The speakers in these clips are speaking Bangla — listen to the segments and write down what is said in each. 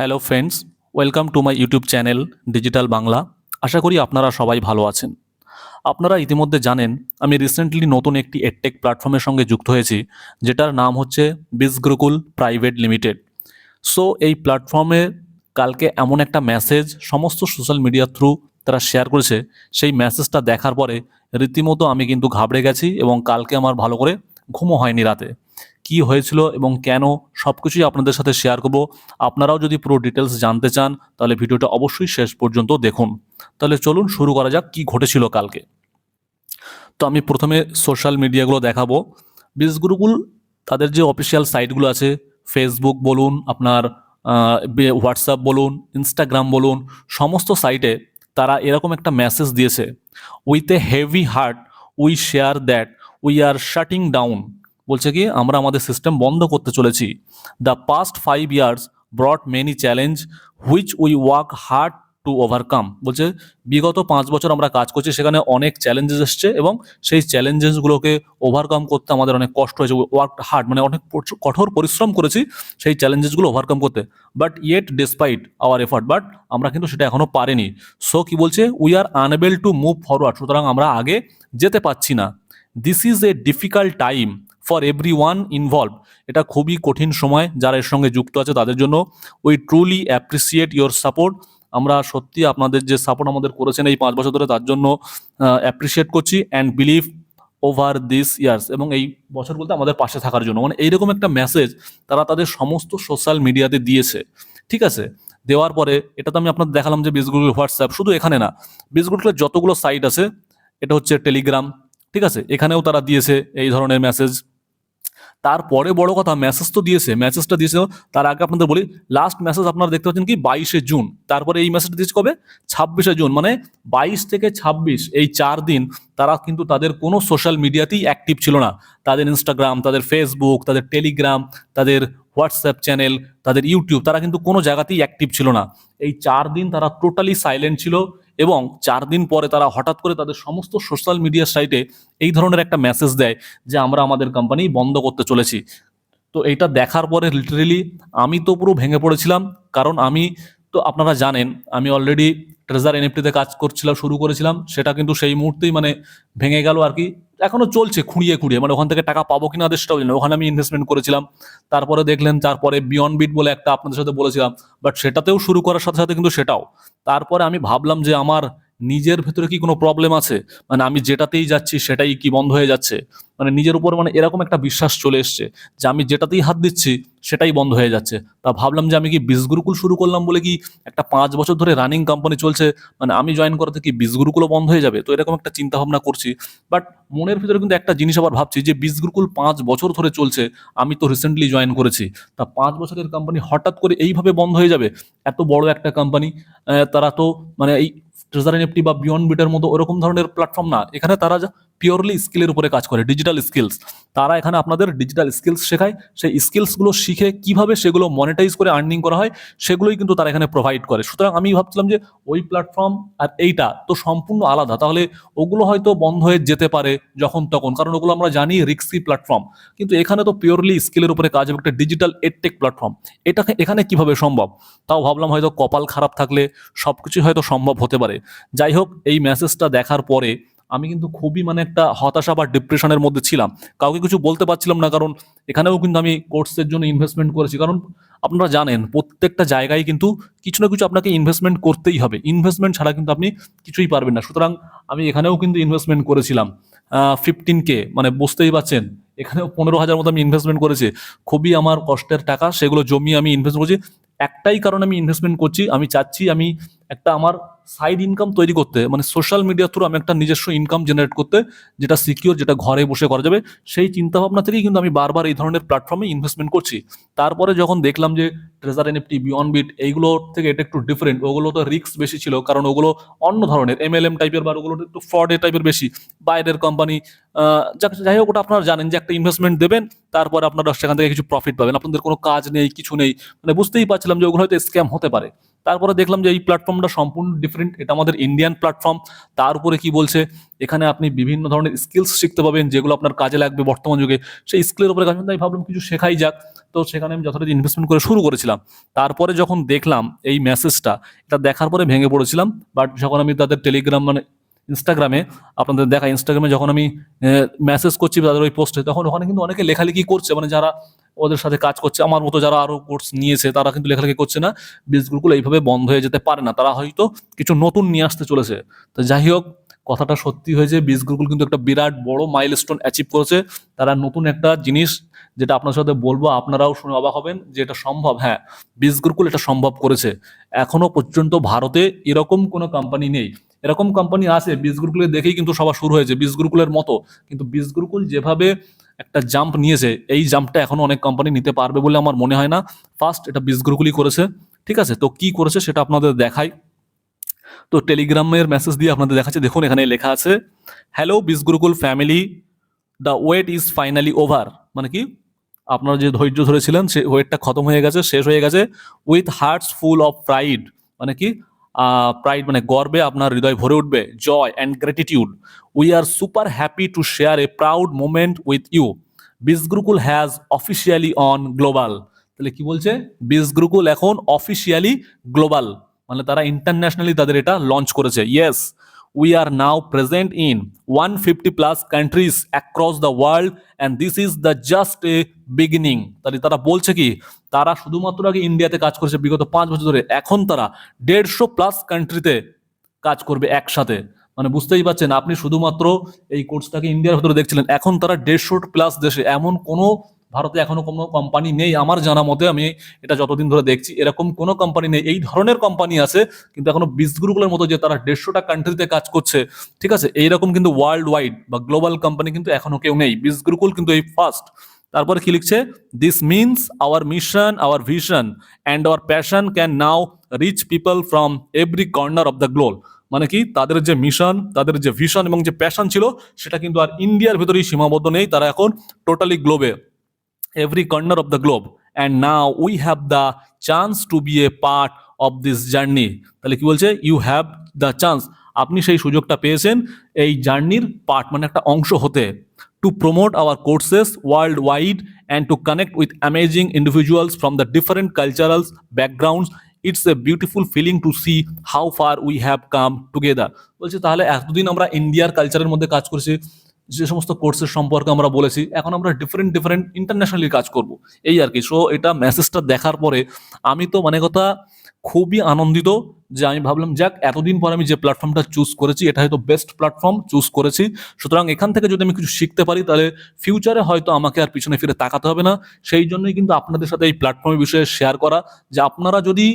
Hello friends welcome to my YouTube channel digital Bangla আশা করি আপনারা সবাই ভালো আছেন। আপনারা ইতিমধ্যে জানেন, আমি রিসেন্টলি নতুন একটি এডটেক প্ল্যাটফর্মের সঙ্গে যুক্ত হয়েছি, যেটার নাম হচ্ছে বিসগ্রুকুল প্রাইভেট লিমিটেড সো এই প্ল্যাটফর্মে কালকে এমন একটা মেসেজ সমস্ত সোশ্যাল মিডিয়ার থ্রু তারা শেয়ার করেছে, সেই মেসেজটা দেখার পরে রীতিমতো আমি কিন্তু ঘাবড়ে গেছি এবং কালকে আমার ভালো করে ঘুমও হয়নি রাতে। কি হয়েছিল এবং কেন সব কিছুই আপনাদের সাথে শেয়ার করব। আপনারাও যদি পুরো ডিটেলস জানতে চান, তাহলে ভিডিওটা অবশ্যই শেষ পর্যন্ত দেখুন। তাহলে চলুন শুরু করা যাক কি ঘটেছিল কালকে। তো আমি প্রথমে সোশ্যাল মিডিয়াগুলো দেখাবো। বিজগুরুকুল তাদের যে অফিসিয়াল সাইটগুলো আছে ফেসবুক বলুন, আপনার হোয়াটসঅ্যাপ বলুন ইনস্টাগ্রাম বলুন, সমস্ত সাইটে তারা এরকম একটা মেসেজ দিয়েছে। With a heavy heart we share that we are shutting down বলছে কি, আমরা আমাদের সিস্টেম বন্ধ করতে চলেছি। The past five years brought many challenge which we work hard to overcome বলছে, বিগত পাঁচ বছর আমরা কাজ করছি, সেখানে অনেক চ্যালেঞ্জেস এসছে এবং সেই চ্যালেঞ্জেসগুলোকে ওভারকাম করতে আমাদের অনেক কষ্ট হয়েছে। ওয়ার্ক হার্ড মানে অনেক কঠোর পরিশ্রম করেছি সেই চ্যালেঞ্জেসগুলো ওভারকাম করতে। But yet despite our effort but আমরা কিন্তু সেটা এখনও পারিনি। সো কি বলছে we are unable to move forward সুতরাং আমরা আগে যেতে পাচ্ছি না। This is a difficult time for every one involve এটা খুবই কঠিন সময় যারা এর সঙ্গে যুক্ত আছে তাদের জন্য। We truly appreciate your support আমরা সত্যি আপনাদের যে সাপোর্ট আমাদের করেছেন এই পাঁচ বছর ধরে তার জন্য অ্যাপ্রিসিয়েট করছি and believe over this years এবং এই বছর বলতে আমাদের পাশে থাকার জন্য। মানে এইরকম একটা মেসেজ তারা তাদের সমস্ত সোশ্যাল মিডিয়াতে দিয়েছে। ঠিক আছে? দেওয়ার পরে এটা তো আমি আপনাদের দেখালাম যে বিসগুগল হোয়াটসঅ্যাপ শুধু এখানে না। বিসগুগলের যতগুলো সাইট আছে, এটা হচ্ছে টেলিগ্রাম ঠিক আছে? এখানেও তারা দিয়েছে এই ধরনের মেসেজ তারপরে বড় কথা মেসেজ তো দিয়েছে মেসেজটা দিয়েছে, তার আগে আপনাদের বলি লাস্ট মেসেজ আপনারা দেখতে পাচ্ছেন কি, বাইশে জুন। তারপরে এই মেসেজটা দিয়েছে কবে? ছাব্বিশে জুন মানে বাইশ থেকে ছাব্বিশ, এই চার দিন তারা কিন্তু তাদের কোনো সোশ্যাল মিডিয়াতেই অ্যাক্টিভ ছিল না। তাদের ইনস্টাগ্রাম তাদের ফেসবুক তাদের টেলিগ্রাম তাদের হোয়াটসঅ্যাপ চ্যানেল তাদের ইউটিউব তারা কিন্তু কোনো জায়গাতেই অ্যাক্টিভ ছিল না। এই চার দিন তারা টোটালি সাইলেন্ট ছিল এবং চার দিন পরে তারা হঠাৎ করে তাদের সমস্ত সোশ্যাল মিডিয়া সাইটে এই ধরনের একটা মেসেজ দেয় যে, আমরা আমাদের কোম্পানি বন্ধ করতে চলেছি। তো এইটা দেখার পরে লিটারেলি আমি তো পুরো ভেঙে পড়েছিলাম। কারণ আমি, তো আপনারা জানেন, আমি অলরেডি ট্রেজার এনএফটিতে কাজ করছিলাম, শুরু করেছিলাম। সেটা কিন্তু সেই মুহূর্তেই মানে ভেঙে গেল আর কি। এখনও চলছে খুঁড়িয়ে খুঁড়িয়ে। মানে ওখান থেকে টাকা পাবো কিনা আদেশটাও জানি না। ওখানে আমি ইনভেস্টমেন্ট করেছিলাম। তারপরে দেখলেন, তারপরে বিয়ন্ড বিট বলে একটা আপনাদের সাথে বলেছিলাম। বাট সেটাতেও শুরু করার সাথে সাথে কিন্তু সেটাও। তারপরে আমি ভাবলাম যে আমার নিজের ভেতরে কি কোনো প্রবলেম আছে? মানে আমি যেটাতেই যাচ্ছি সেটাই কি বন্ধ হয়ে যাচ্ছে? মানে নিজের উপর মানে এরকম একটা বিশ্বাস চলে এসছে যে আমি যেটাতেই হাত দিচ্ছি সেটাই বন্ধ হয়ে যাচ্ছে। তা ভাবলাম যে আমি কি বীজগুরুকুল শুরু করলাম বলে কি একটা পাঁচ বছর ধরে রানিং কোম্পানি চলছে মানে আমি জয়েন করাতে কি বীজগুরুকুলও বন্ধ হয়ে যাবে? তো এরকম একটা চিন্তা ভাবনা করছি। বাট মনের ভিতরে কিন্তু একটা জিনিস আবার ভাবছি যে বীজগুরুকুল পাঁচ বছর ধরে চলছে, আমি তো রিসেন্টলি জয়েন করেছি। তা পাঁচ বছরের কোম্পানি হঠাৎ করে এইভাবে বন্ধ হয়ে যাবে? এত বড় একটা কোম্পানি তারা তো মানে এই ট্রেজার এনএফটি বা বিয়ন্ড বিটের মতো ওরকম ধরনের প্ল্যাটফর্ম না। এখানে তারা পিওরলি স্কিলের উপরে কাজ করে ডিজিটাল স্কিলস তারা এখানে আপনাদের ডিজিটাল স্কিলস শেখায়। সেই স্কিলসগুলো শিখে কীভাবে সেগুলো মনিটাইজ করে আর্নিং করা হয়, সেগুলোই কিন্তু তারা এখানে প্রোভাইড করে। সুতরাং আমি ভাবছিলাম যে ওই প্ল্যাটফর্ম আর এইটা তো সম্পূর্ণ আলাদা। তাহলে ওগুলো হয়তো বন্ধ হয়ে যেতে পারে যখন তখন, কারণ ওগুলো আমরা জানি রিক্সি প্ল্যাটফর্ম কিন্তু এখানে তো পিওরলি স্কিলের উপরে কাজ একটা ডিজিটাল এডটেক প্ল্যাটফর্ম এটাকে এখানে কীভাবে সম্ভব? তাও ভাবলাম হয়তো কপাল খারাপ থাকলে সব কিছুই হয়তো সম্ভব হতে পারে। যাই হোক, এই মেসেজটা দেখার পরে আমি কিন্তু খুবই মানে একটা হতাশা বা ডিপ্রেশনের মধ্যে ছিলাম। কাউকে কিছু বলতে পারছিলাম না, কারণ এখানেও কিন্তু আমি কোর্সের জন্য ইনভেস্টমেন্ট করেছি। কারণ আপনারা জানেন, প্রত্যেকটা জায়গায় কিন্তু কিছু না কিছু আপনাকে ইনভেস্টমেন্ট করতেই হবে। ইনভেস্টমেন্ট ছাড়া কিন্তু আপনি কিছুই পারবেন না। সুতরাং আমি এখানেও কিন্তু ইনভেস্টমেন্ট করেছিলাম। ফিফটিন কে মানে বুঝতেই পারছেন, এখানেও পনেরো হাজার মতো আমি ইনভেস্টমেন্ট করেছি। খুবই আমার কষ্টের টাকা, সেগুলো জমিয়ে আমি ইনভেস্ট করেছি। একটাই কারণে আমি ইনভেস্টমেন্ট করছি, আমি চাচ্ছি আমি একটা আমার সাইড ইনকাম তৈরি করতে মানে সোশ্যাল মিডিয়া থ্রু আমি একটা নিজস্ব ইনকাম জেনারেট করতে, যেটা সিকিউর যেটা ঘরে বসে করা যাবে, সেই চিন্তাভাবনা থেকেই কিন্তু আমি বারবার এই ধরনের প্ল্যাটফর্মে ইনভেস্টমেন্ট করছি। তারপরে যখন দেখলাম যে ট্রেজার এনএফটি বিয়ন বিট এইগুলো থেকে এটা একটু ডিফারেন্ট ওগুলো তো রিস্ক বেশি ছিল, কারণ ওগুলো অন্য ধরনের এমএলএম টাইপের বা ওগুলো একটু ফ্রড টাইপের বেশি। বাইরের কোম্পানি যাই হোক, ওটা আপনারা জানেন যে একটা ইনভেস্টমেন্ট দেবেন, তারপর আপনারা সেখান থেকে কিছু প্রফিট পাবেন। আপনাদের কোনো কাজ নেই, কিছু নেই মানে বুঝতেই পারছিলাম যে ওগুলো হয়তো স্ক্যাম হতে পারে। তারপরে দেখলাম যে এই প্ল্যাটফর্মটা সম্পূর্ণ ডিফারেন্ট এটা আমাদের ইন্ডিয়ান প্ল্যাটফর্ম তার উপরে কি বলছে? এখানে আপনি বিভিন্ন ধরনের স্কিলস শিখতে পাবেন যেগুলো আপনার কাজে লাগবে বর্তমান যুগে। সেই স্কিলের উপরে কাজ আমি ভাবলাম কিছু শেখাই যাক। তো সেখানে আমি যথারীতি ইনভেস্টমেন্ট করে শুরু করেছিলাম। তারপরে যখন দেখলাম এই মেসেজটা এটা দেখার পরে ভেঙে পড়েছিলাম। বাট যখন আমি তাদের টেলিগ্রাম মানে ইনস্টাগ্রামে আপনাদের দেখা ইনস্টাগ্রামে যখন আমি মেসেজ করছি তাদের ওই পোস্টে তখন ওখানে কিন্তু অনেকে লেখালেখি করছে। মানে যারা ওদের সাথে কাজ করছে, আমার মতো যারা আরও কোর্স নিয়েছে, তারা কিন্তু লেখালেখি করছে না। বীজ গ্রুপগুলো এইভাবে বন্ধ হয়ে যেতে পারে না। তারা হয়তো কিছু নতুন নিয়ে আসতে চলেছে। তো যাই হোক কথাটা সত্যি হয়েছে, বীজ গ্রুপগুলো কিন্তু একটা বিরাট বড় মাইলস্টোন অ্যাচিভ করেছে। তারা নতুন একটা জিনিস যেটা আপনার সাথে বলব, আপনারাও শুনে অবাক হবেন যে এটা সম্ভব হ্যাঁ বীজ গ্রুপগুলো এটা সম্ভব করেছে। এখনও পর্যন্ত ভারতে এরকম কোনো কোম্পানি নেই। এরকম কোম্পানি আছে, বীজ গ্রুপগুলো দেখেই কিন্তু সবার শুরু হয়েছে, বীজ গুরুকুলের মতো। কিন্তু বীজ গুরুকুল যেভাবে একটা জাম্প নিয়েছে, এই জাম্পটা এখনও অনেক কোম্পানি নিতে পারবে বলে আমার মনে হয় না। ফার্স্ট এটা বীজ গুরুকুলই করেছে, ঠিক আছে? তো কি করেছে সেটা আপনাদের দেখাই। তো টেলিগ্রামের মেসেজ দিয়ে আপনাদের দেখাচ্ছে। দেখুন, এখানে লেখা আছে hello Biz Gurukul family the wait is finally over মানে কি? আপনারা যে ধৈর্য ধরেছিলেন, সে ওয়েটটা খতম হয়ে গেছে, শেষ হয়ে গেছে with hearts full of pride মানে কি? প্রাইড মানে গর্বে আপনার হৃদয় ভরে উঠবে joy and gratitude we are super happy to share a proud moment with you Biz Gurukul has officially gone global তাহলে কি বলছে? বিস গুরুকুল এখন অফিসিয়ালি গ্লোবাল মানে তারা ইন্টারন্যাশনালি তাদের এটা লঞ্চ করেছে। Yes we are now present in one fifty plus countries across the world and this is the just a beginning তাহলে তারা বলছে কি, তারা শুধুমাত্র আগে ইন্ডিয়াতে কাজ করেছে বিগত পাঁচ বছর ধরে, এখন তারা দেড়শো প্লাস কান্ট্রিতে কাজ করবে একসাথে। মানে বুঝতেই পারছেন, আপনি শুধুমাত্র এই কোর্সটাকে ইন্ডিয়ার ভেতরে দেখছিলেন, এখন তারা দেড়শো প্লাস দেশে। এমন কোনো ভারতে এখনও কোনো কোম্পানি নেই আমার জানা মতে, আমি এটা যতদিন ধরে দেখছি, এরকম কোনো কোম্পানি নেই। এই ধরনের কোম্পানি আছে, কিন্তু এখনও বিস গ্রুপগুলোর মতো যে তারা দেড়শোটা কান্ট্রিতে কাজ করছে, ঠিক আছে? এইরকম কিন্তু ওয়ার্ল্ড ওয়াইড বা গ্লোবাল কোম্পানি কিন্তু এখনও কেউ নেই। গ্রুকুল কিন্তু এই ফার্স্ট তারপরে কি লিখছে? This means our mission our vision and our passion can now reach people from every corner of the globe মানে কি? তাদের যে মিশন তাদের যে ভিশন এবং যে প্যাশন ছিল, সেটা কিন্তু আর ইন্ডিয়ার ভেতরেই সীমাবদ্ধ নেই। তারা এখন টোটালি গ্লোবে every corner of the globe. And now we have the chance to be a part of this journey. তাহলে কি বলছে? ইউ হ্যাভ দ্য চান্স আপনি সেই সুযোগটা পেয়েছেন এই জার্নির পার্ট মানে একটা অংশ হতে। To promote our courses world wide and to connect with amazing individuals from the different culturals backgrounds it's a beautiful feeling to see how far we have come together বলছে, তাহলে এতদিন আমরা ইন্ডিয়ার কালচারের মধ্যে কাজ করেছি যে সমস্ত কোর্সের সম্পর্কে আমরা বলেছি, এখন আমরা ডিফারেন্ট ডিফারেন্ট ইন্টারন্যাশনালি কাজ করব। এই আর কি। সো এটা মেসেজটা দেখার পরে আমি তো মানে কথা খুবই আনন্দিত যে আমি ভাবলাম, যাক, এতদিন পর আমি যে প্ল্যাটফর্মটা চুজ করেছি, এটা হয়তো বেস্ট প্ল্যাটফর্ম চুজ করেছি। সুতরাং এখান থেকে যদি আমি কিছু শিখতে পারি, তাহলে ফিউচারে হয়তো আমাকে আর পিছনে ফিরে তাকাতে হবে না। সেই জন্যই কিন্তু আপনাদের সাথে এই প্ল্যাটফর্মের বিষয়ে শেয়ার করা, যে আপনারা যদি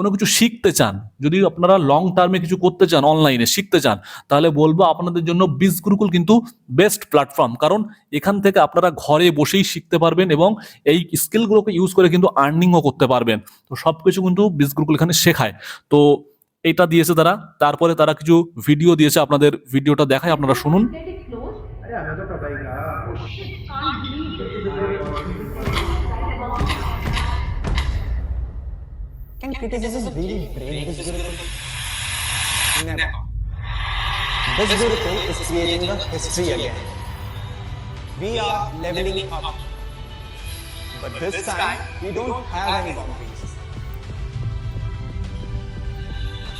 কোনো কিছু শিখতে চান, যদি আপনারা লং টার্মে কিছু করতে চান অনলাইনে শিখতে চান, তাহলে বলব আপনাদের জন্য বিজ গুরুকুল কিন্তু বেস্ট প্ল্যাটফর্ম কারণ এখান থেকে আপনারা ঘরে বসেই শিখতে পারবেন এবং এই স্কিলগুলোকে ইউজ করে কিন্তু আর্নিংও করতে পারবেন। তো সব কিছু কিন্তু বিজ গুরুকুল এখানে শেখায়। তো এটা দিয়েছে তারা। তারপরে তারা কিছু ভিডিও দিয়েছে। আপনাদের ভিডিওটা দেখায়, আপনারা শুনুন। is. This beautiful thing. Never. This is creating the history again. We are leveling up. But this time, we don't have any boundaries.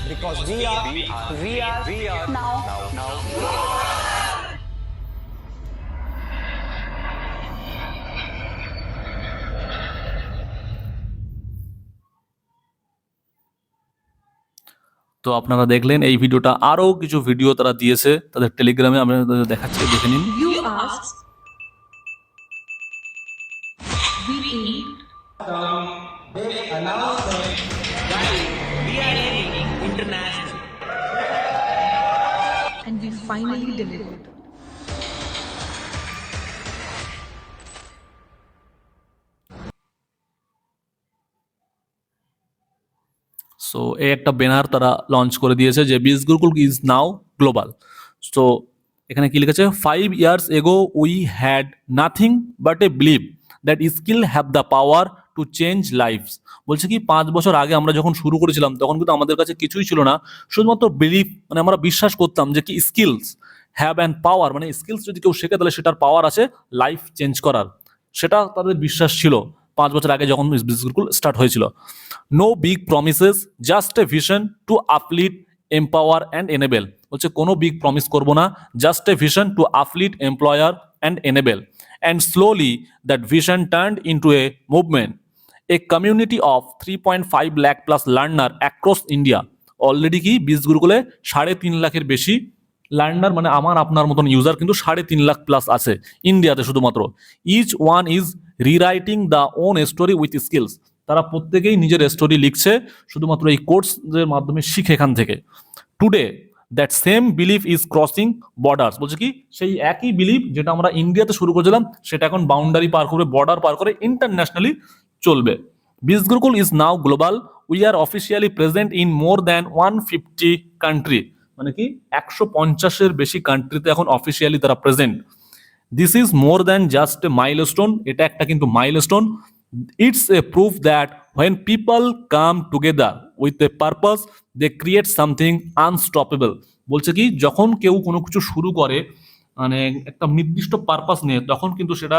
Because we are, we are, we are, now, now, now. তো আপনারা দেখলেন এই ভিডিওটা আরও কিছু ভিডিও তারা দিয়েছে তাদের টেলিগ্রামে আমি আপনাদের দেখাচ্ছি, দেখে নিন You asked. We eat. And we finally delivered. So এই একটা ব্যানার তারা লঞ্চ করে দিয়েছে যে Biz Gurukul is now global so এখানে কি লিখেছে? Five years ago we had nothing but a believe that skill have the power to change lives বলছে কি, পাঁচ বছর আগে আমরা যখন শুরু করেছিলাম, তখন কিন্তু আমাদের কাছে কিছুই ছিল না। শুধুমাত্র বিলিভ মানে আমরা বিশ্বাস করতাম যে কি স্কিলস হ্যাভ অ্যান্ড পাওয়ার মানে স্কিলস যদি কেউ শেখে, তাহলে সেটার পাওয়ার আছে লাইফ চেঞ্জ করার। সেটা তাদের বিশ্বাস ছিল। পাঁচ বছর আগে যখন বিজনেস গুরুকুল স্টার্ট হয়েছিল। No big promises just a vision to uplift empower and enable হচ্ছে কোনো বিগ প্রমিস করব না just a vision to uplift employer and enable and slowly that vision turn into a movement a community of three point five lakh plus learner across India already কি বিশ গুরুকুলে সাড়ে তিন লাখের বেশি লার্নার মানে আমার, আপনার মতন ইউজার কিন্তু সাড়ে তিন লাখ প্লাস আছে ইন্ডিয়াতে শুধুমাত্র। Each one is rewriting the own story with skills তারা প্রত্যেকেই নিজের স্টোরি লিখছে, শুধুমাত্র এই কোর্সের মাধ্যমে শিখে এখান থেকে। Today that same believe is crossing borders বলছে কি, সেই একই বিলিভ যেটা আমরা ইন্ডিয়াতে শুরু করেছিলাম, সেটা এখন বাউন্ডারি পার করে বর্ডার পার করে ইন্টারন্যাশনালি চলবে। Biz Gurukul is now global we are officially present in more than one fifty country মানে কি, একশো পঞ্চাশের বেশি কান্ট্রিতে এখন অফিসিয়ালি তারা present this is more than just a milestone এটা একটা কিন্তু milestone it's a proof that when people come together with a purpose they create something unstoppable বলছে কি, যখন কেউ কোনো কিছু শুরু করে মানে একটা নির্দিষ্ট পারপাস নিয়ে, তখন কিন্তু সেটা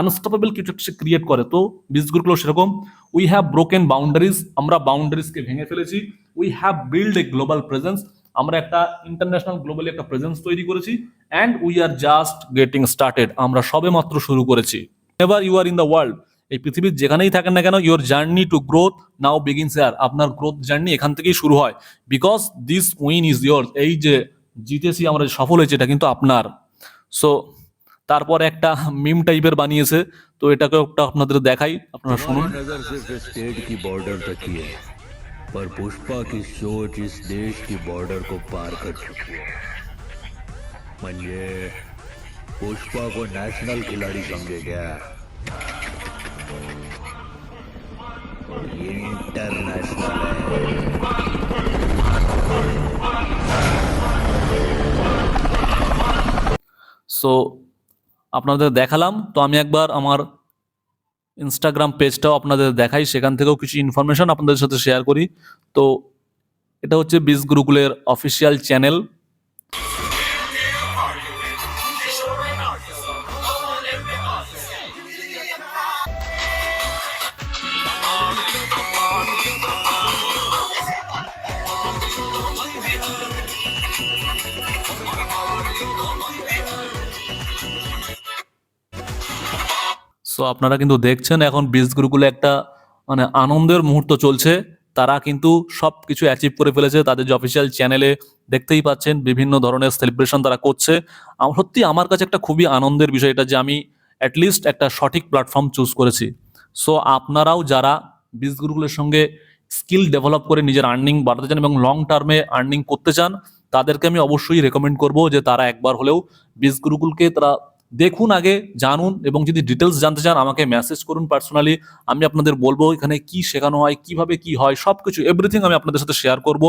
আনস্টপেবল কিছু একটা ক্রিয়েট করে। তো বীজগুলো সেরকম উই হ্যাভ ব্রোকেন বাউন্ডারিজ আমরা বাউন্ডারিজকে ভেঙে ফেলেছি। We have build a global presence আমরা একটা ইন্টারন্যাশনাল গ্লোবালি একটা প্রেজেন্স তৈরি করেছি and we are just getting started আমরা সবে মাত্র শুরু করেছি। Ever you are in the world এই পৃথিবীর যেখানেই থাকেন না কেন your journey to growth now begins here আপনার গ্রোথ জার্নি এখান থেকেই শুরু হয়। Because this win is your এই যে জিতেছি আমরা সফল হয়েছে, এটা কিন্তু আপনার। সো তারপর একটা মিম টাইপের বানিয়েছে। তো এটাকে একটা আপনাদের দেখাই। আপনারা শুনুন। पर पुष्पा की सोच इस देश की बॉर्डर को पार कर चुकी है म्हणजे पुष्पा को नेशनल खिलाड़ी समझे क्या ये इंटरनेशनल है সো আপনাদের দেখালাম তো আমি একবার আমার ইনস্টাগ্রাম পেজটাও আপনাদের দেখাই, সেখান থেকেও কিছু ইনফরমেশন আপনাদের সাথে শেয়ার করি। তো এটা হচ্ছে বিস গুরুকুলের অফিসিয়াল চ্যানেল সো আপনারা কিন্তু দেখছেন এখন বিস গুরুকুলে একটা মানে আনন্দের মুহূর্ত চলছে। তারা কিন্তু সব কিছু অ্যাচিভ করে ফেলেছে। তাদের যে অফিসিয়াল চ্যানেলে দেখতেই পাচ্ছেন, বিভিন্ন ধরনের সেলিব্রেশন তারা করছে। সত্যি আমার কাছে একটা খুবই আনন্দের বিষয় এটা যে আমি অ্যাটলিস্ট একটা সঠিক প্ল্যাটফর্ম চুজ করেছি। সো আপনারাও যারা বিস গুরুকুলের সঙ্গে স্কিল ডেভেলপ করে নিজের আর্নিং বাড়াতে চান এবং লং টার্মে আর্নিং করতে চান, তাদেরকে আমি অবশ্যই রেকমেন্ড করব যে তারা একবার হলেও বিস গুরুকুলকে তারা দেখুন আগে, জানুন এবং যদি ডিটেলস জানতে চান, আমাকে মেসেজ করুন পার্সোনালি আমি আপনাদের বলব এখানে কি শেখানো হয়, কীভাবে কি হয় সব কিছু এভরিথিং আমি আপনাদের সাথে শেয়ার করব।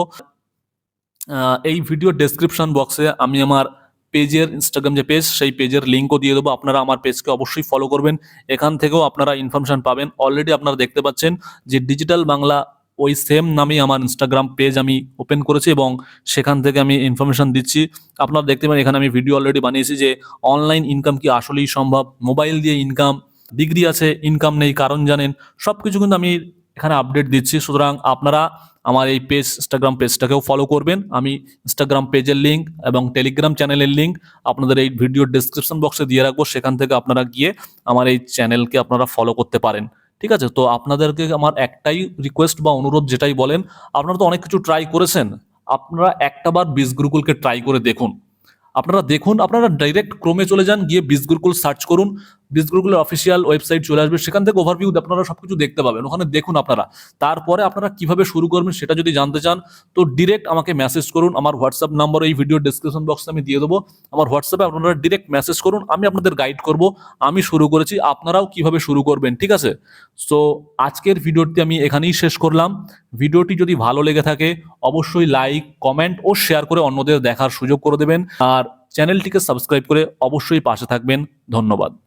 এই ভিডিও ডেসক্রিপশন বক্সে আমি আমার পেজের ইনস্টাগ্রাম যে পেজ সেই পেজের লিঙ্কও দিয়ে দেবো। আপনারা আমার পেজকে অবশ্যই ফলো করবেন। এখান থেকেও আপনারা ইনফরমেশন পাবেন। অলরেডি আপনারা দেখতে পাচ্ছেন যে ডিজিটাল বাংলা ওই সেম নামেই আমার ইনস্টাগ্রাম পেজ আমি ওপেন করেছি এবং সেখান থেকে আমি ইনফরমেশন দিচ্ছি। আপনারা দেখতে পারেন, এখানে আমি ভিডিও অলরেডি বানিয়েছি যে অনলাইন ইনকাম কি আসলেই সম্ভব? মোবাইল দিয়ে ইনকাম ডিগ্রি আছে ইনকাম নেই, কারণ জানেন সব কিছু কিন্তু আমি এখানে আপডেট দিচ্ছি। সুতরাং আপনারা আমার এই পেজ ইনস্টাগ্রাম পেজটাকেও ফলো করবেন। আমি ইনস্টাগ্রাম পেজের লিঙ্ক এবং টেলিগ্রাম চ্যানেলের লিঙ্ক আপনাদের এই ভিডিও ডেসক্রিপশন বক্সে দিয়ে রাখব। সেখান থেকে আপনারা গিয়ে আমার এই চ্যানেলকে আপনারা ফলো করতে পারেন। ঠিক আছে? তো আপনাদেরকে আমার একটাই রিকোয়েস্ট বা অনুরোধ যেটাই বলেন, আপনারা তো অনেক কিছু ট্রাই করেছেন। আপনারা একটা বার বীজ গুরুকুলকে ট্রাই করে দেখুন। আপনারা দেখুন, আপনারা ডাইরেক্ট ক্রমে চলে যান, গিয়ে বিজ গুরুকুল সার্চ করুন। বিস গুরুকুলের অফিসিয়াল ওয়েবসাইট চলে আসবে, সেখান থেকে ওভারভিউ আপনারা সবকিছু দেখতে পাবেন। ওখানে দেখুন আপনারা। তারপরে আপনারা কীভাবে শুরু করবেন সেটা যদি জানতে চান, তো ডিরেক্ট আমাকে মেসেজ করুন। আমার হোয়াটসঅ্যাপ নাম্বার এই ভিডিও ডিসক্রিপশন বক্সে আমি দিয়ে দেবো। আমার হোয়াটসঅ্যাপে আপনারা ডিরেক্ট মেসেজ করুন। আমি আপনাদের গাইড করব। আমি শুরু করেছি। আপনারাও কীভাবে শুরু করবেন, ঠিক আছে? সো আজকের ভিডিওটি আমি এখানেই শেষ করলাম। ভিডিওটি যদি ভালো লেগে থাকে, অবশ্যই লাইক কমেন্ট ও শেয়ার করে অন্যদের দেখার সুযোগ করে দেবেন। আর চ্যানেলটিকে সাবস্ক্রাইব করে অবশ্যই পাশে থাকবেন। ধন্যবাদ।